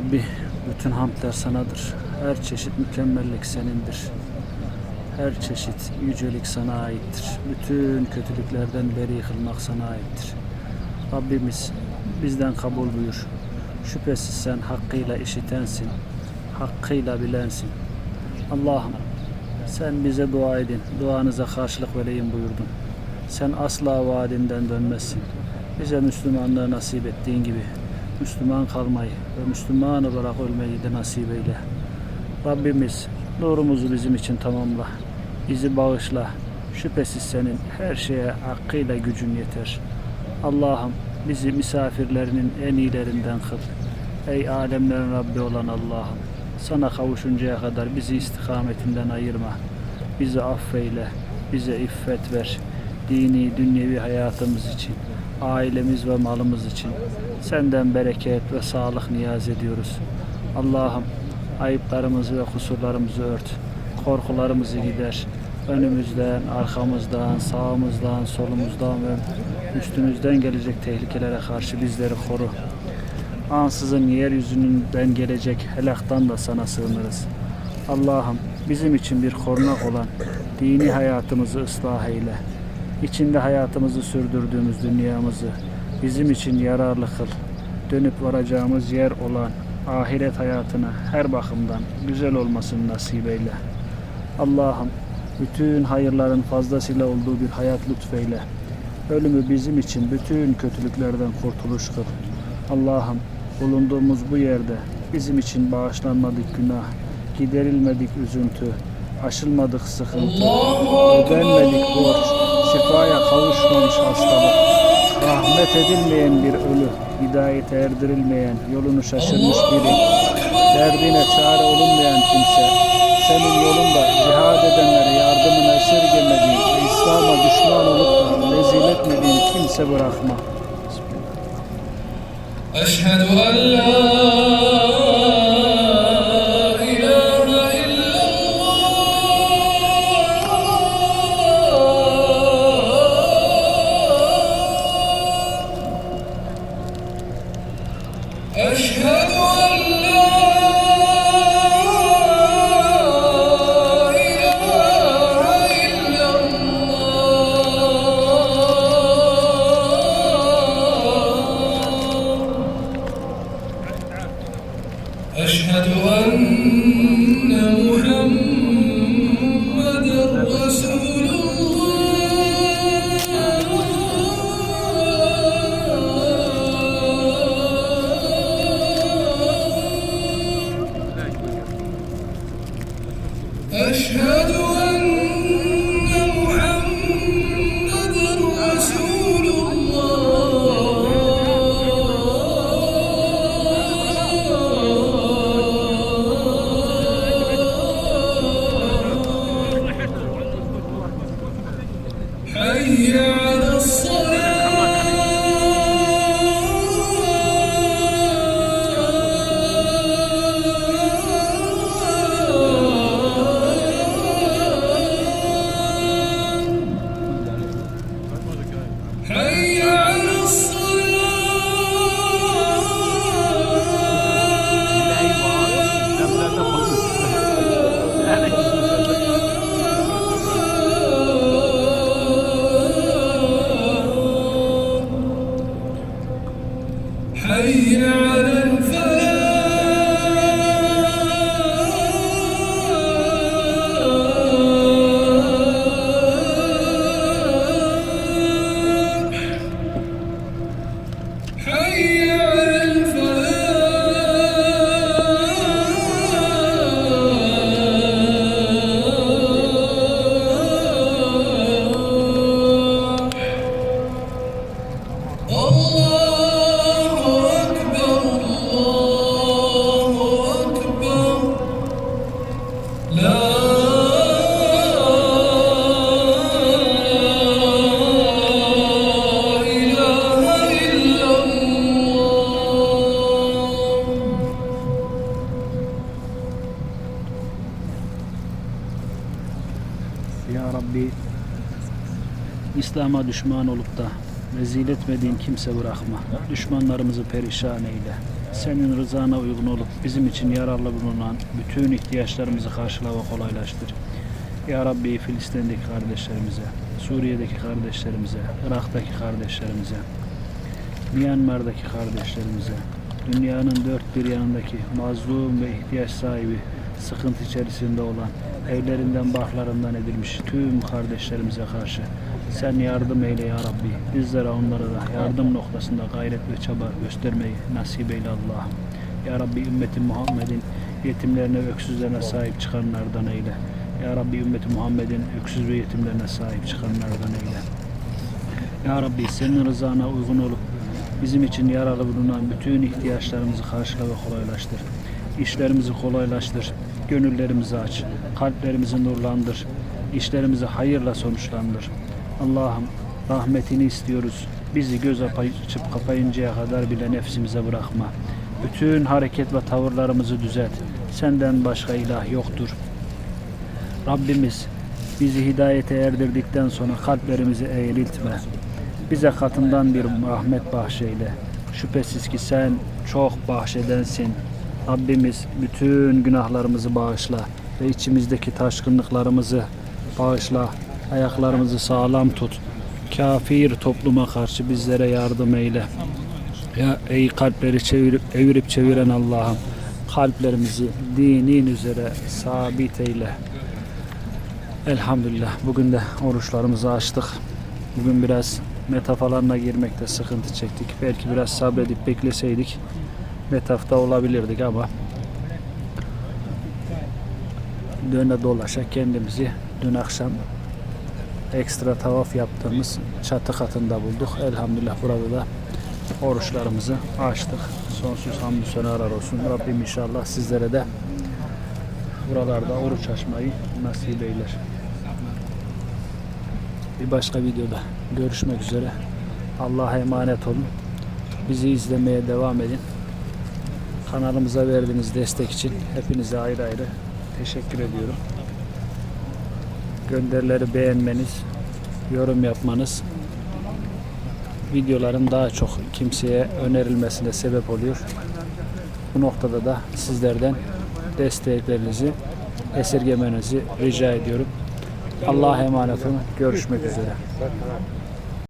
Rabbi bütün hamdler sanadır. Her çeşit mükemmellik senindir. Her çeşit yücelik sana aittir. Bütün kötülüklerden beri kılmak sana aittir. Rabbimiz bizden kabul buyur. Şüphesiz sen hakkıyla işitensin. Hakkıyla bilensin. Allah'ım sen bize dua edin. Duanıza karşılık vereyim buyurdun. Sen asla vaadinden dönmezsin. Bize Müslümanlığı nasip ettiğin gibi Müslüman kalmayı ve Müslüman olarak ölmeyi de nasip eyle. Rabbimiz nurumuzu bizim için tamamla. Bizi bağışla. Şüphesiz senin her şeye hakkıyla gücün yeter. Allah'ım bizi misafirlerinin en iyilerinden kıl. Ey alemlerin Rabbi olan Allah'ım sana kavuşuncaya kadar bizi istikametinden ayırma. Bizi affeyle, bize iffet ver. Dini, dünyevi hayatımız için, ailemiz ve malımız için senden bereket ve sağlık niyaz ediyoruz. Allah'ım ayıplarımızı ve kusurlarımızı ört. Korkularımızı gider. Önümüzden, arkamızdan, sağımızdan, solumuzdan ve üstümüzden gelecek tehlikelere karşı bizleri koru. Ansızın yeryüzünden gelecek helaktan da sana sığınırız. Allah'ım bizim için bir korunak olan dini hayatımızı ıslah eyle. İçinde hayatımızı sürdürdüğümüz dünyamızı bizim için yararlı kıl. Dönüp varacağımız yer olan ahiret hayatına her bakımdan güzel olmasını nasip eyle. Allah'ım bütün hayırların fazlasıyla olduğu bir hayat lütfeyle. Ölümü bizim için bütün kötülüklerden kurtuluş kıl. Allah'ım bulunduğumuz bu yerde bizim için bağışlanmadık günah, giderilmedik üzüntü, aşılmadık sıkıntı, ödenmedik borç, şifaya kavuşmamış hastalık, rahmet edilmeyen bir ölü, hidayete erdirilmeyen, yolunu şaşırmış biri, derdine çare olunmayan kimse, senin yolunda cihad edenlere yardımını esirgemediğin, İslam'a düşman olup da rezil etmediğin kimse bırakma. Eşhedü en la Ya Rabbi İslam'a düşman olup da rezil etmediğin kimse bırakma. Düşmanlarımızı perişan eyle. senin rızana uygun olup bizim için yararlı bulunan bütün ihtiyaçlarımızı karşıla ve kolaylaştır. Ya Rabbi Filistin'deki kardeşlerimize, Suriye'deki kardeşlerimize, Irak'taki kardeşlerimize, Myanmar'daki kardeşlerimize, dünyanın dört bir yanındaki mazlum ve ihtiyaç sahibi, sıkıntı içerisinde olan, evlerinden barklarından edilmiş tüm kardeşlerimize karşı sen yardım eyle ya Rabbi. Bizlere onlara da yardım noktasında gayret ve çaba göstermeyi nasip eyle Allah'ım. Ya Rabbi ümmeti Muhammed'in yetimlerine ve öksüzlerine sahip çıkanlardan eyle. Ya Rabbi ümmeti Muhammed'in öksüz ve yetimlerine sahip çıkanlardan eyle. Ya Rabbi senin rızana uygun olup bizim için yararlı bulunan bütün ihtiyaçlarımızı karşıla ve kolaylaştır. İşlerimizi kolaylaştır. Gönüllerimizi aç. Kalplerimizi nurlandır. İşlerimizi hayırla sonuçlandır. Allah'ım rahmetini istiyoruz. Bizi göz açıp kapayıncaya kadar bile nefsimize bırakma. Bütün hareket ve tavırlarımızı düzelt. Senden başka ilah yoktur. Rabbimiz bizi hidayete erdirdikten sonra kalplerimizi eğriltme. Bize katından bir rahmet bahşeyle. Şüphesiz ki sen çok bahşedensin. Rabbimiz bütün günahlarımızı bağışla ve içimizdeki taşkınlıklarımızı bağışla. Ayaklarımızı sağlam tut. Kafir topluma karşı bizlere yardım eyle. Ya ey kalpleri çevirip evirip çeviren Allah'ım kalplerimizi dinin üzere sabit eyle. Elhamdülillah bugün de oruçlarımızı açtık. Bugün biraz metafalarına girmekte sıkıntı çektik. Belki biraz sabredip bekleseydik metafta olabilirdik ama döne dolaşa kendimizi dün akşam ekstra tavaf yaptığımız çatı katında bulduk. Elhamdülillah burada da oruçlarımızı açtık. Sonsuz hamdü senalar olsun. Rabbim inşallah sizlere de buralarda oruç açmayı nasip eyler. Bir başka videoda görüşmek üzere. Allah'a emanet olun. Bizi izlemeye devam edin. Kanalımıza verdiğiniz destek için hepinize ayrı ayrı teşekkür ediyorum. Gönderileri beğenmeniz, yorum yapmanız videoların daha çok kimseye önerilmesine sebep oluyor. Bu noktada da sizlerden desteklerinizi esirgemenizi rica ediyorum. Allah'a emanet olun. Görüşmek üzere.